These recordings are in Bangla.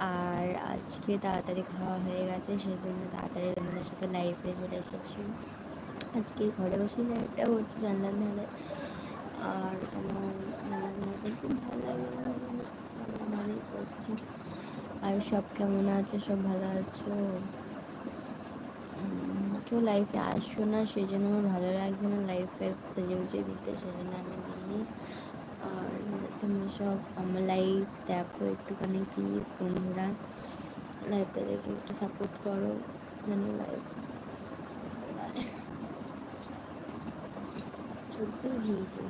আর আজকে তাড়াতাড়ি খাওয়া হয়ে গেছে সেই জন্য তাড়াতাড়ি তোমাদের সাথে লাইভে চলে এসেছি। আজকে ঘরে বসে লাইভটা করছি জানলার ধারে আর আমার জানলার ধারে করছি, ভালো লাগে ভালোই করছি। আর সব কেমন আছে? সব ভালো আছো? কেউ লাইফে আসছো না সেই জন্য আমার ভালো লাগছে না লাইফে সেজে গুজে দিতে, সেজন্য আমি দিইনি আর তোমরা সব আমার লাইফ দেখো একটুখানি প্লিজ বন্ধুরা। লাইফটা দেখে একটু সাপোর্ট করো, যেন ভিজে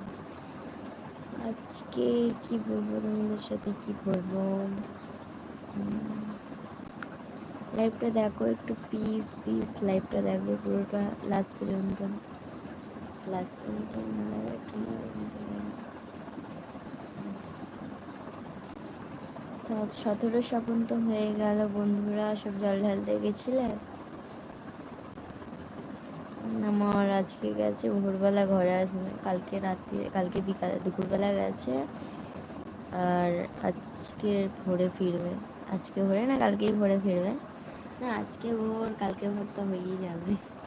আজকে কি বলব তোমাদের সাথে, কি বলব? লাইভটা দেখো একটু প্লিজ প্লিজ লাইভটা দেখবে পুরোটা লাস্ট পর্যন্ত। লাস্ট পর্যন্ত না একটু সব সতেরো স্বপন তো হয়ে গেল বন্ধুরা, সব জল ঢালতে গেছিলে? আমার আজকে গেছে, ভোরবেলা ঘরে আসবে। কালকে রাত্রি কালকে বিকাল, দুপুরবেলা গেছে। আর আজকে ভোরে ফিরবে। আজকে ভোরে না কালকেই ভোরে ফিরবে? না, আজকে ভোর, কালকে ভোর তো হয়েই যাবে।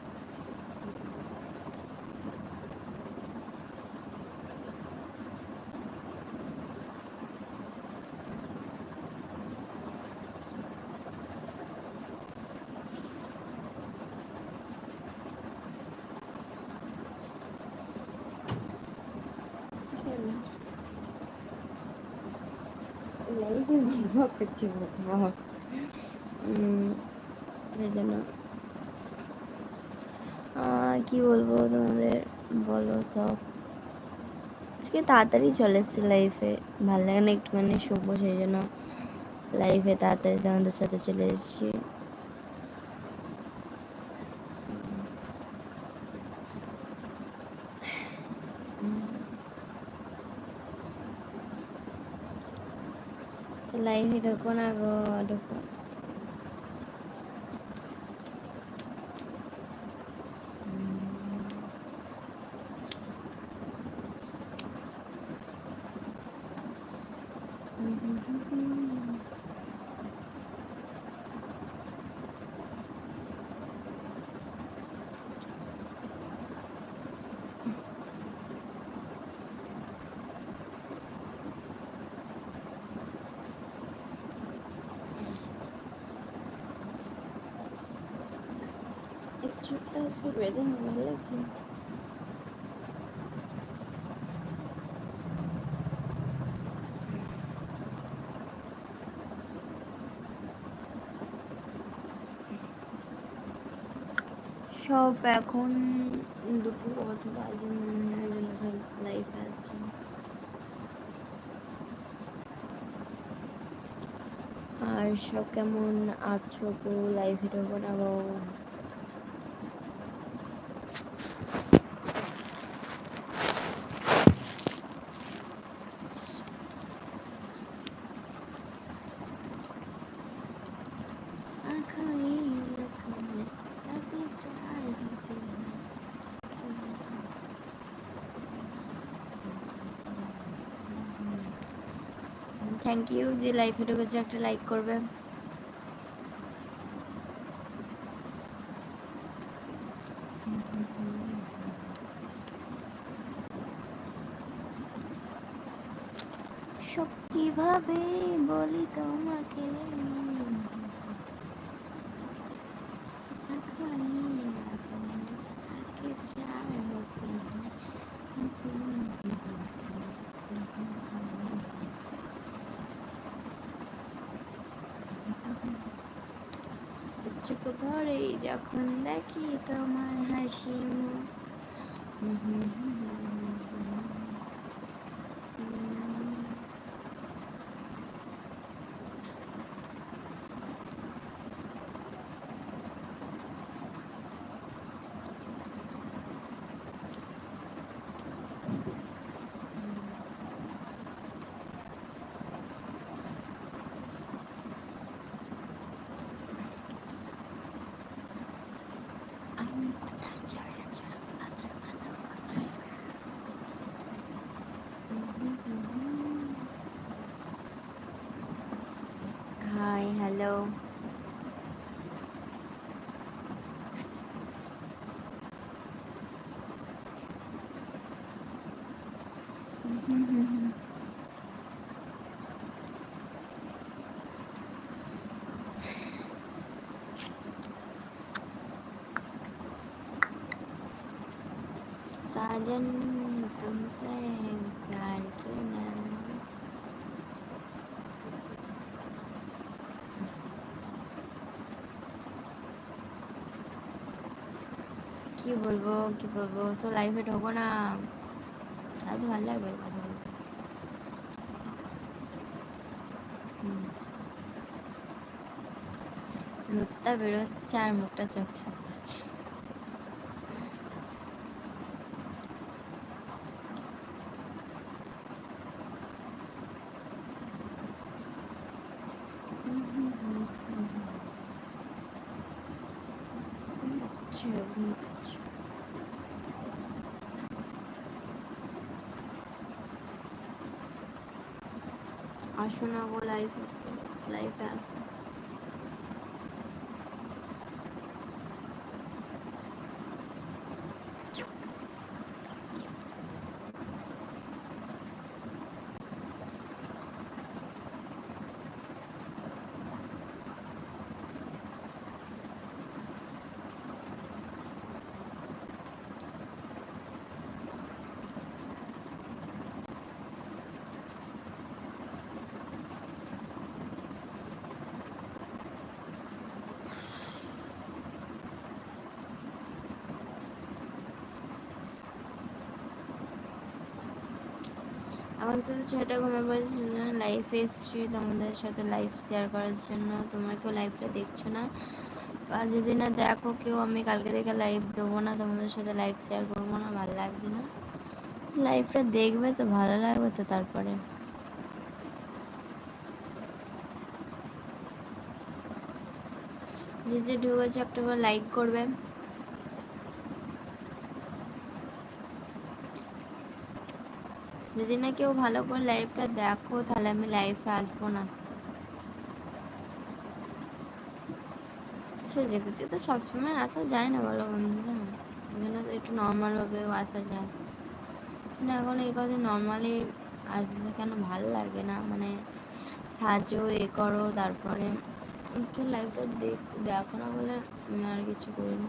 ভিডিও করছি আহ, কি বলব তোমাদের? বলো সব। আজকে তাড়াতাড়ি চলে এসছে লাইফে ভালো লাগে না একটুখানি শুভ সেই জন্য লাইফে তাড়াতাড়ি তোমাদের সাথে চলে এসেছি। লাইফে ঢোকো না গো চুপটা আজকে বেঁধে ভালো লাগছে সব এখন দুটো কত বাজে মনে হয় যেন সব লাইফ আসছে আর সব কেমন আছো গো লাইফে ঢোকো গো থ্যাংক ইউ যে লাইফে ঢুকেছে একটা লাইক করবে সব কীভাবে বলি তোমাকে চোখ ভরে যখন দেখি তোমার হাসি মুখ साजन तुमसे प्यार किया কি বলবো কি বলবো সো লাইফে ঢোকো না তাহলে ভালো লাগবে কথা বলতে হুম। রোদটা বেরোচ্ছে আর মুখটা চকচক করছে ঘুমাচ্ছে, ঘুমাচ্ছে। আসো না গো লাইফে লাইফে আসো আমার সাথে ছয়টা ঘুমে পড়েছে লাইফে এসেছি তোমাদের সাথে লাইফ শেয়ার করার জন্য। তোমরা কেউ লাইভটা দেখছ না। আর যদি না দেখো, কেউ আমি কালকে থেকে লাইভ দেবো না, তোমাদের সাথে লাইভ শেয়ার করব না, ভালো লাগছে না। লাইভটা দেখবে তো, ভালো লাগবে তো তারপরে। যে যে ঢুকেছে, একটা লাইক করবে। যদি না কেউ ভালো করে লাইভটা দেখো, তাহলে আমি লাইভে আসব না। সেজে গুজে তো সবসময় আসা যায় না, বলো বন্ধুরা। ওই জন্য একটু নর্মালভাবেও আসা যায়। না এখন এই কদিন নর্মালি আসবে কেন? ভালো লাগে না। মানে সাজো, এ করো, তারপরে কেউ দেখ, দেখো না বলে আমি আর কিছু করি না।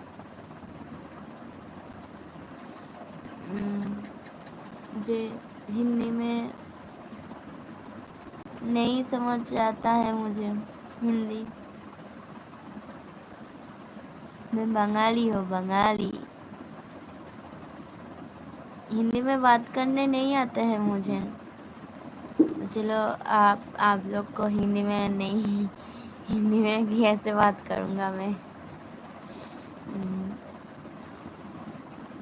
जे हिंदी में नहीं समझ आता है मुझे हिंदी। मैं बंगाली हूँ बंगाली। हिंदी में बात करने नहीं आते हैं मुझे। चलो आप आप लोग को हिंदी में नहीं हिंदी में कैसे बात करूँगा मैं? हम्म,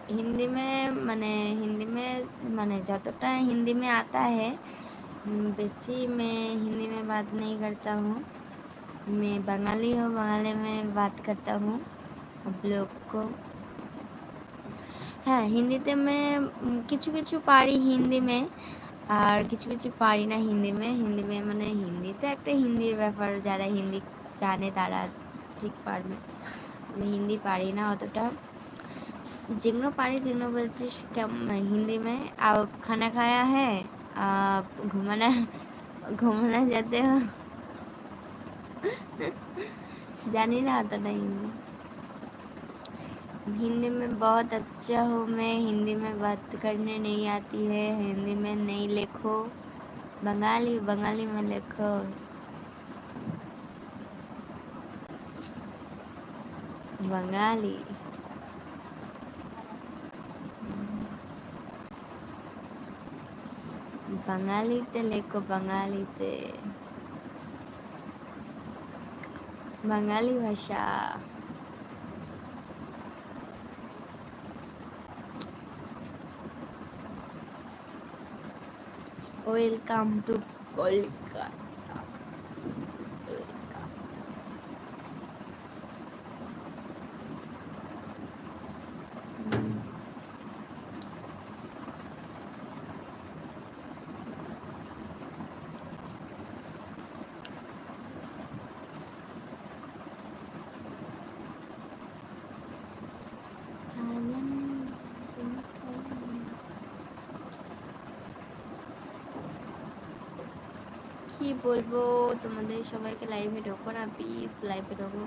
हिंदी में मैंने हिंदी में मैंने যতটা हिंदी में आता है हम्म, बेसी मैं हिंदी में बात नहीं करता हूँ मैं बंगाली हूँ बंगाली में बात करता हूँ आप लोग को হ্যাঁ হিন্দিতে मैं উম, কিছু কিছু পারি হিন্দি মে আর কিছু কিছু পারি না হিন্দি মে হিন্দি মে মানে হিন্দিতে একটা হিন্দির ব্যাপার যারা হিন্দি জানে তারা ঠিক পারবে আমি হিন্দি পারি না অতটা जिग्नो पानी, जिंगनो बोलते क्या हिंदी में आप खाना खाया है? आप घूमना घूमना जाते हो? जानी ना आता ना हिंदी। हिंदी में बहुत अच्छा हो मैं। हिंदी में बात करने नहीं आती है। हिंदी में नहीं लिखो। बंगाली बंगाली में लिखो। Bengali. pangalite leko pangalite. Bangali bahasa welcome to kolkata. কি বলব? তোমাদের সবাইকে লাইভে ঢোকো না প্লিজ লাইভে ঢোকো।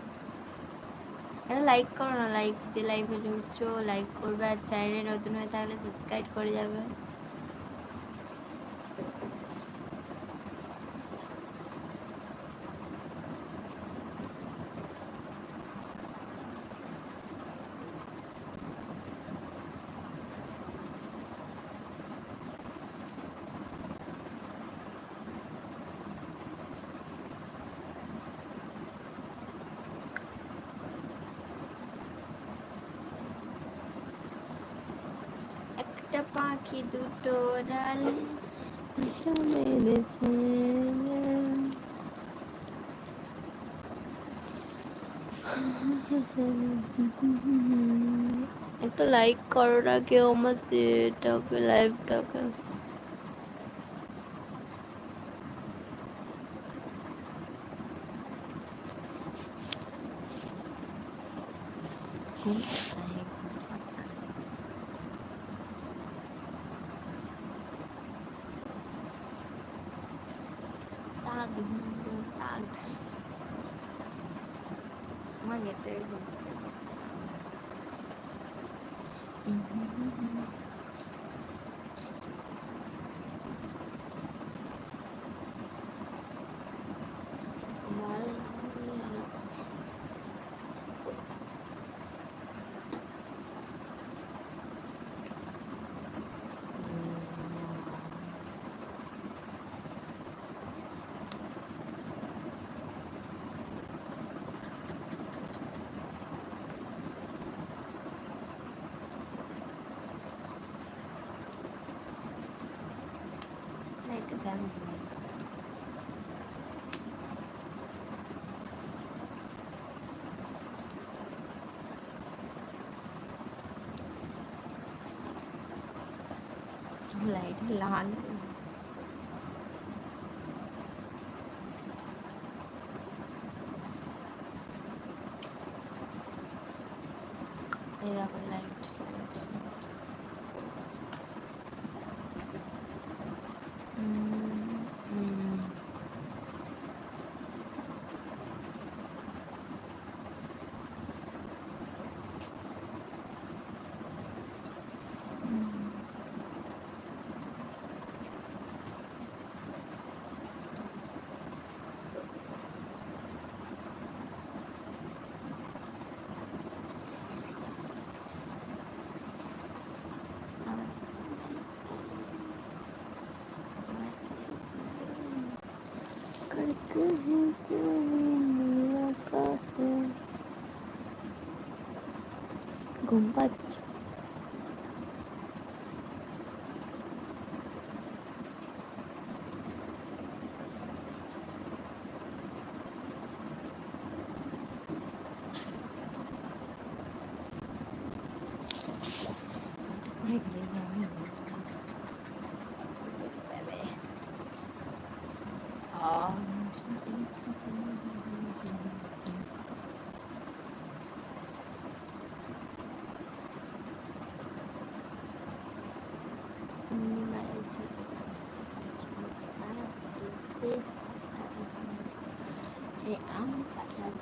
একটা লাইক করো না লাইক যে লাইভে ঢুকছো লাইক করবে আর চ্যানেলে নতুন হয়ে থাকলে সাবস্ক্রাইব করে যাবে একটা পাখি দুটো ডালে বেঁধেছে। একটা লাইক করো না কেউ আমার এটাকে লাইভটাকে ঘুম পাতা তাগ হুঙ্গু จ้างด้วยไหที่ร้าน ঘুম পাচ্ছে।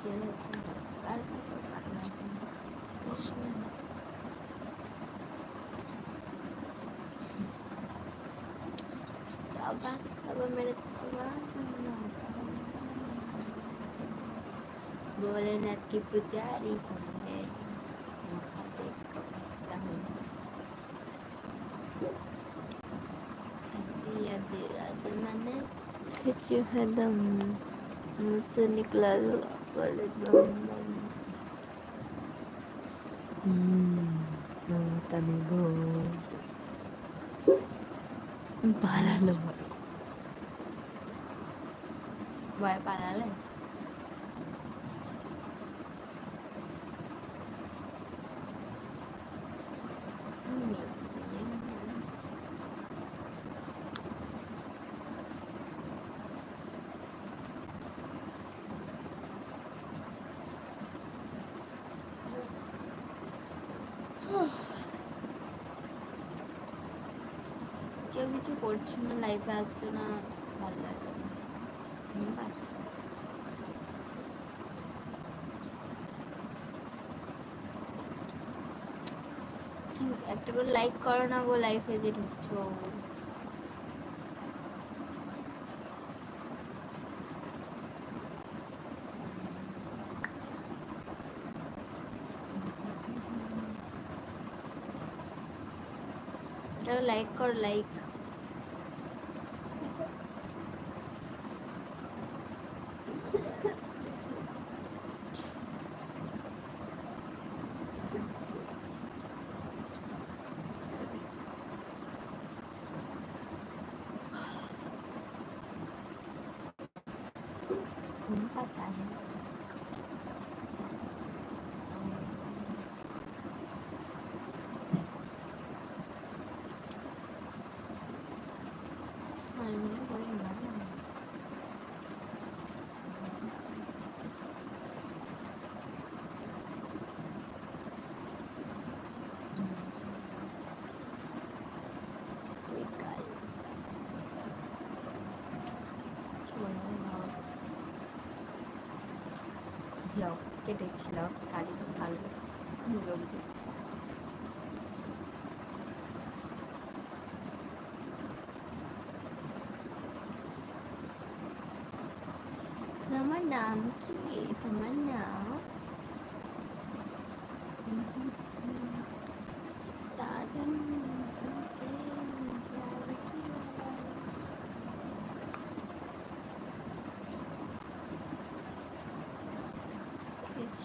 কাটা চেয়েছে আর কত কাটনা কৃষ্ণ Taubat, taubat मेरे भोलेनाथ की पुजारी हूँ मैं महादेव का भक्त हूँ अभी अभी रात मैंने खिंचे है दम मुझसे निकला Wallet naman. Hmm, mga tamigo. Ang paalala mo. Bye, paalala eh. কিছু করছ না লাইফে আসছো না ভালো লাগে পাচ্ছে একটা করে লাইক করো না গো লাইফে যে ঢুকছো। লাইক কর লাইক আজকে দেখছিলাম কালী কাল দুর্গা পুজো তোমার নাম কি তোমার নাম সাজন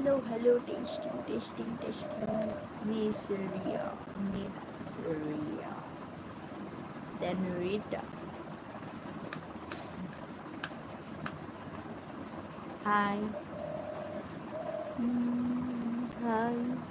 Hello, hello, testing, testing, testing. Miss Ria, Miss Ria, Senorita. Hi. Mm, hi.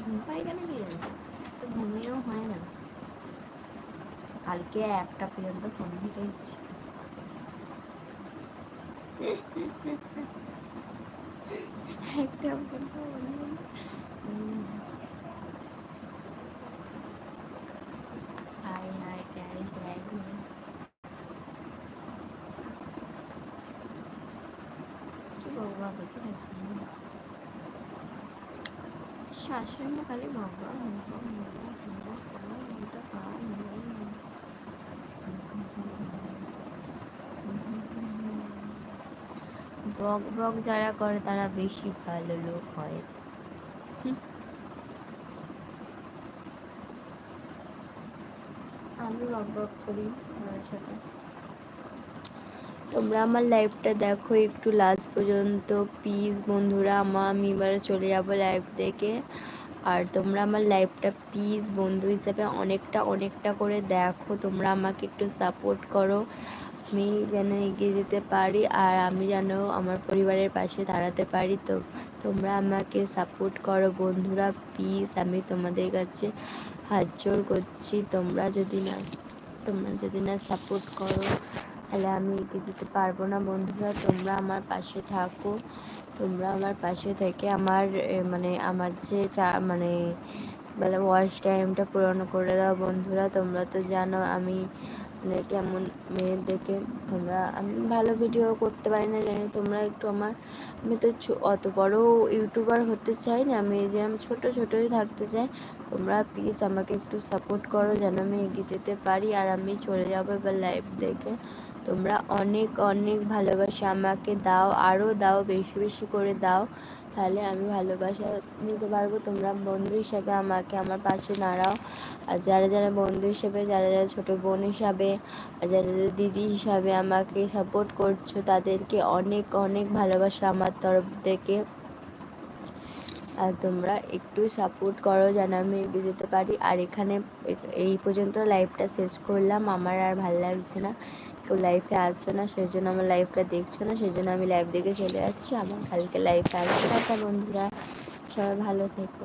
ঘুম পাই কেন কি তো ঘুমিয়েও হয় না। কালকে একটা পর্যন্ত ফোন ঘেটেছি একটা পর্যন্ত খালি বাবা বক বক যারা করে, তারা বেশি ভালো লোক হয়। আমি বক বক করি সাথে। তোমরা আমার লাইভটা দেখো একটু লাস্ট পর্যন্ত। প্লিজ বন্ধুরা, আমার আমি এবারে চলে যাব লাইভ থেকে আর তোমরা আমার লাইভটা প্লিজ বন্ধু হিসেবে অনেকটা অনেকটা করে দেখো। তোমরা আমাকে একটু সাপোর্ট করো। আমি যেন এগিয়ে যেতে পারি আর আমি যেন আমার পরিবারের পাশে দাঁড়াতে পারি। তো তোমরা আমাকে সাপোর্ট করো বন্ধুরা প্লিজ আমি তোমাদের কাছে হাত জোর করছি। তোমরা যদি না, তোমরা যদি না সাপোর্ট করো, তাহলে আমি এগিয়ে যেতে পারব না বন্ধুরা। তোমরা আমার পাশে থাকো। তোমরা আমার পাশে থেকে আমার মানে আমার যে চা মানে বলে ওয়াচ টাইমটা পূরণ করে দাও বন্ধুরা। তোমরা তো জানো আমি মানে কেমন মেয়ের দেখে তোমরা, আমি ভালো ভিডিও করতে পারি না, জানি তোমরা একটু আমার, আমি তো অত বড় ইউটিউবার হতে চাই না, আমি যে আমি ছোটো ছোটোই থাকতে চাই। তোমরা প্লিজ আমাকে একটু সাপোর্ট করো যেন আমি এগিয়ে যেতে পারি, আর আমি চলে যাব এবার লাইভ দেখে। তোমরা অনেক অনেক ভালোবাসা আমাকে দাও আরও দাও, বেশি বেশি করে দাও। তাহলে আমি ভালোবাসা নিতে পারব। তোমরা বন্ধু হিসাবে আমাকে আমার পাশে দাঁড়াও। আর যারা যারা বন্ধু হিসাবে, যারা যারা ছোটো বোন হিসাবে, আর যারা যারা দিদি হিসাবে আমাকে সাপোর্ট করছ, তাদেরকে অনেক অনেক ভালোবাসা আমার তরফ থেকে। আর তোমরা একটু সাপোর্ট করো যেন আমি এগিয়ে যেতে পারি। আর এখানে এই পর্যন্ত লাইভটা শেষ করলাম। আমার আর ভালো লাগছে না। কেউ লাইফে আসছো না সেই জন্য আমার লাইফটা দেখছ না সেই জন্য আমি লাইফ দেখে চলে যাচ্ছি। আমার কালকে লাইফে আসছে বন্ধুরা, সবাই ভালো থেকো।